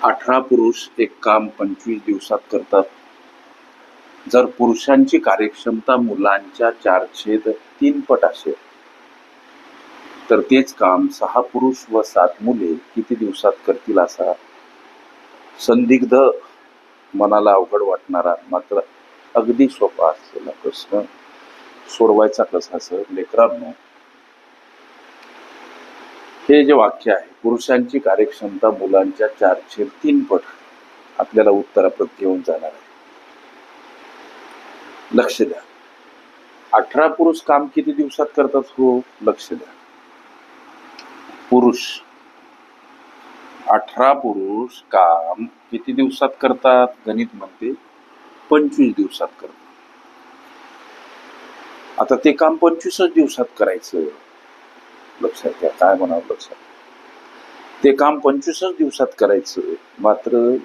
अठरा पुरुष एक काम पंचवीस दिवसात करतात. जर पुरुषांची कार्यक्षमता मुलांच्या चार छेद तीन पट असेल तर तेच काम सहा पुरुष व सात मुले किती दिवसात करतील असा संदिग्ध मनाला अवघड वाटणारा मात्र अगदी सोपा असलेला प्रश्न सोडवायचा कसा सर? लेकरांनो हे जे वाक्य आहे पुरुषांची कार्यक्षमता मुलांच्या चारशे तीन पट आपल्याला उत्तराप्रत घेऊन जाणार आहे. लक्ष द्या. अठरा पुरुष काम किती दिवसात करतात हो? लक्ष द्या. पुरुष. अठरा पुरुष काम किती दिवसात करतात? गणित म्हणते पंचवीस दिवसात करतात. आता ते काम पंचवीसच दिवसात करायचं. लक्षात घ्या काय म्हणावं लक्षात ते काम पंचवीसच दिवसात करायचं. मात्र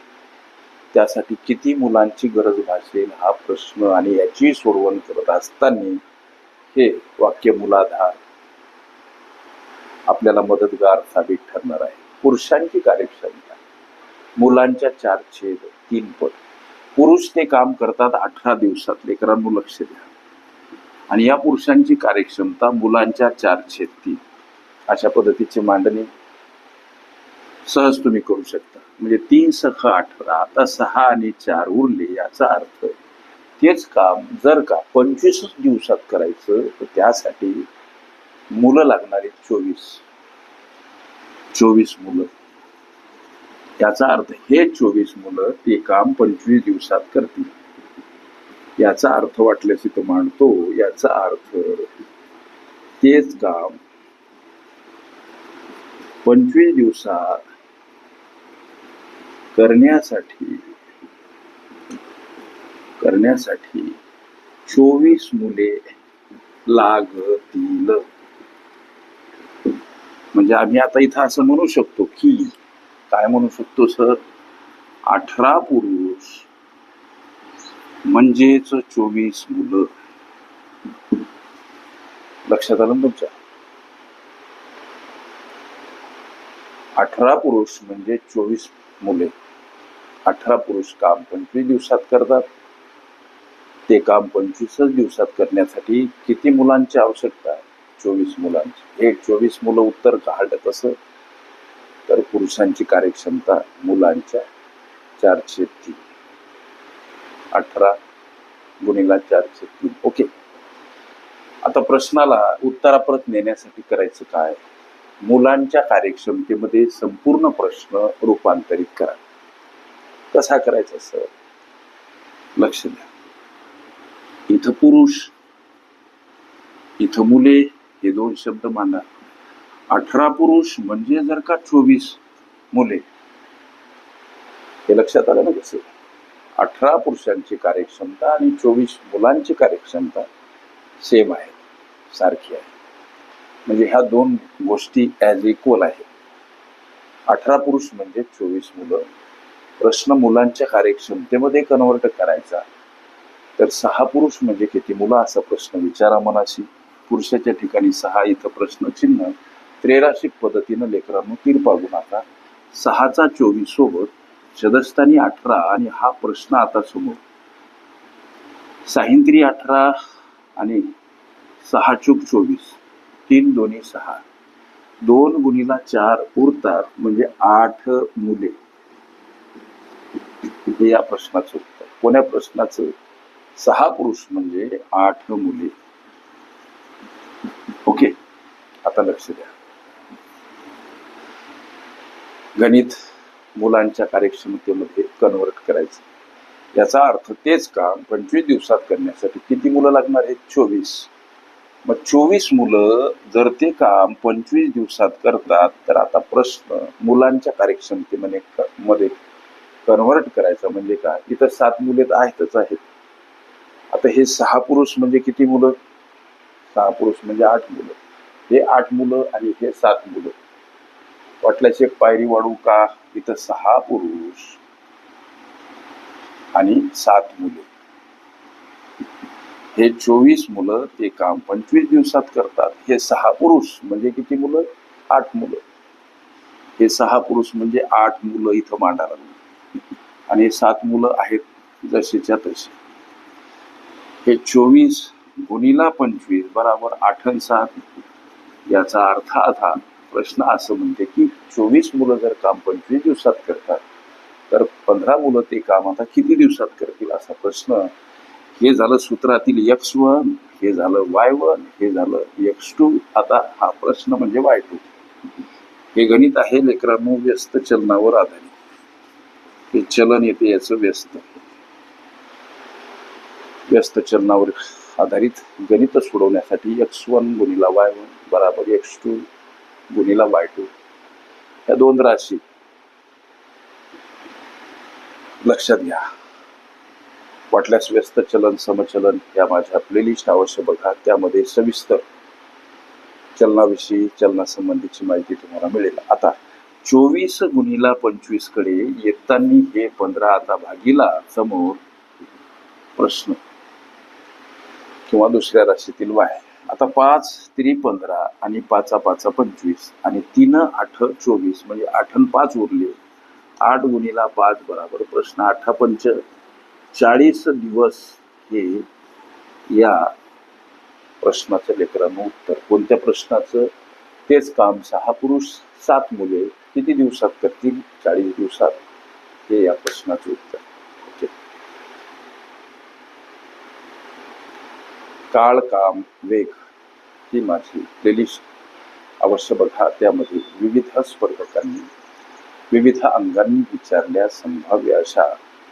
त्यासाठी किती मुलांची गरज भासेल हा प्रश्न आणि याची सोडवण करत असताना हे वाक्य मुलाधार आपल्याला मदतगार साबित ठरणार आहे. पुरुषांची कार्यक्षमता. मुलांच्या चार छेद तीन पट. पुरुष ते काम करतात अठरा दिवसात. लेकरांनो लक्ष द्या. आणि या पुरुषांची कार्यक्षमता मुलांच्या चार छेद तीन. अशा पद्धतीची मांडणी सहज तुम्ही करू शकता. म्हणजे तीन सख अठरा आता सहा आणि चार उरले याचा अर्थ तेच काम जर का पंचवीसच दिवसात करायचं तर त्यासाठी मुलं लागणारे चोवीस. चोवीस मुलं. याचा अर्थ हे चोवीस मुलं ते काम पंचवीस दिवसात करतील. याचा अर्थ वाटल्यास तो मांडतो याचा अर्थ तेच काम पंचवीस दिवसात करण्यासाठी करण्यासाठी चोवीस मुले लागतील. म्हणजे आम्ही आता इथं असं म्हणू शकतो की काय म्हणू शकतो सर? अठरा पुरुष म्हणजेच चोवीस मुलं. लक्षात आलं तुमच्या? अठरा पुरुष म्हणजे चोवीस मुले. अठरा पुरुष काम पंचवीस दिवसात करतात. ते काम पंचवीसच दिवसात करण्यासाठी किती मुलांची आवश्यकता आहे? चोवीस मुलांची. हे चोवीस मुलं उत्तर काढलं कसं तर पुरुषांची कार्यक्षमता मुलांच्या चारशे तीन. अठरा गुणिला चारशे तीन. ओके. आता प्रश्नाला उत्तरापरत नेण्यासाठी करायचं काय? मुलांच्या कार्यक्षमतेमध्ये संपूर्ण प्रश्न रूपांतरित करा. कसा करायचा सर? लक्ष द्या. इथं पुरुष इथं मुले हे दोन शब्द मांडा. अठरा पुरुष म्हणजे जर का चोवीस मुले. हे लक्षात आलं ना कसं? अठरा पुरुषांची कार्यक्षमता आणि चोवीस मुलांची कार्यक्षमता सेम आहे सारखी आहे. म्हणजे ह्या दोन गोष्टी ॲज इक्वल आहेत. अठरा पुरुष म्हणजे चोवीस मुलं. प्रश्न मुलांच्या कार्यक्षमतेमध्ये कन्वर्ट करायचा. तर सहा पुरुष म्हणजे किती मुलं असा प्रश्न विचारा मनाशी. पुरुषाच्या ठिकाणी सहा इथं प्रश्न चिन्ह. त्रेराशिक पद्धतीनं लेकरांनो तीर पाडू नका. सहाचा चोवीस सोबत शदस्थानी अठरा आणि हा प्रश्न आता समोर. साहिंत्री अठरा आणि सहा चूक चोवीस. तीन दोन्ही सहा. दोन गुणीला चार उरतात म्हणजे आठ मुले. हे या प्रश्नाचं उत्तर. कोण्या प्रश्नाचं? सहा पुरुष म्हणजे आठ मुले. ओके आता लक्ष द्या. गणित मुलांच्या कार्यक्षमतेमध्ये कन्वर्ट करायचं. याचा अर्थ तेच काम पंचवीस दिवसात करण्यासाठी किती मुलं लागणार आहेत? चोवीस. मग चोवीस मुलं जर ते काम पंचवीस दिवसात करतात तर आता प्रश्न मुलांच्या कार्यक्षमतेमध्ये क- मध्ये कन्व्हर्ट करायचा म्हणजे काय? इथं सात मुले तर आहेतच आहेत. आता हे सहा पुरुष म्हणजे किती मुलं? सहा पुरुष म्हणजे आठ मुलं. हे आठ मुलं आणि हे सात मुलं. वाटल्याची एक पायरी वाढू का? इथं सहा पुरुष आणि सात मुले. हे चोवीस मुलं ते काम पंचवीस दिवसात करतात. हे सहा पुरुष म्हणजे किती मुलं? आठ मुलं. हे सहा पुरुष म्हणजे आठ मुलं इथं मांडा आणि हे सात मुलं आहेत जशीच्या तशी. हे चोवीस गुणीला पंचवीस बराबर आठ सात. याचा अर्थ आता प्रश्न असं म्हणते की चोवीस मुलं जर काम पंचवीस दिवसात करतात तर पंधरा मुलं ते काम आता किती दिवसात करतील असा प्रश्न हे झालं सूत्रातील एक्स वन हे झालं वाय वन हे झालं एक्स टू आता हा प्रश्न म्हणजे वाय टू हे गणित आहे लेकरांनो व्यस्त चलनावर आधारित. हे चलन येते याचं व्यस्त. व्यस्त चलनावर आधारित गणित सोडवण्यासाठी एक्स वन गुणीला वाय वन बराबर एक्स टू गुणीला वाय टू या दोन राशी लक्षात घ्या. वाटल्यास व्यस्त चलन समचलन या माझ्या प्लेलिस्ट अवश्य बघा. त्यामध्ये सविस्तर चलनाविषयी चलनासंबंधीची माहिती तुम्हाला मिळेल. आता चोवीस गुणीला पंचवीसकडे येताना हे पंधरा आता भागीला समोर प्रश्न किंवा दुसऱ्या राशीतील वाय. आता पाच त्री पंधरा आणि पाचा पाचा पंचवीस आणि तीन आठ चोवीस म्हणजे आठ आणि पाच उरले. आठ गुणीला पाच बराबर प्रश्न. आठा पंच चाळीस दिवस हे या प्रश्नाचं लेकरांनो उत्तर. कोणत्या प्रश्नाचं? तेच काम सहा पुरुष सात मुले किती दिवसात करतील? चाळीस दिवसात हे या प्रश्नाचं उत्तर. ओके काळ काम वेग ही माझी प्लेलिस्ट अवश्य बघा त्यामध्ये विविध स्पर्धकांनी विविध अंगांनी विचारल्या संभाव्य अशा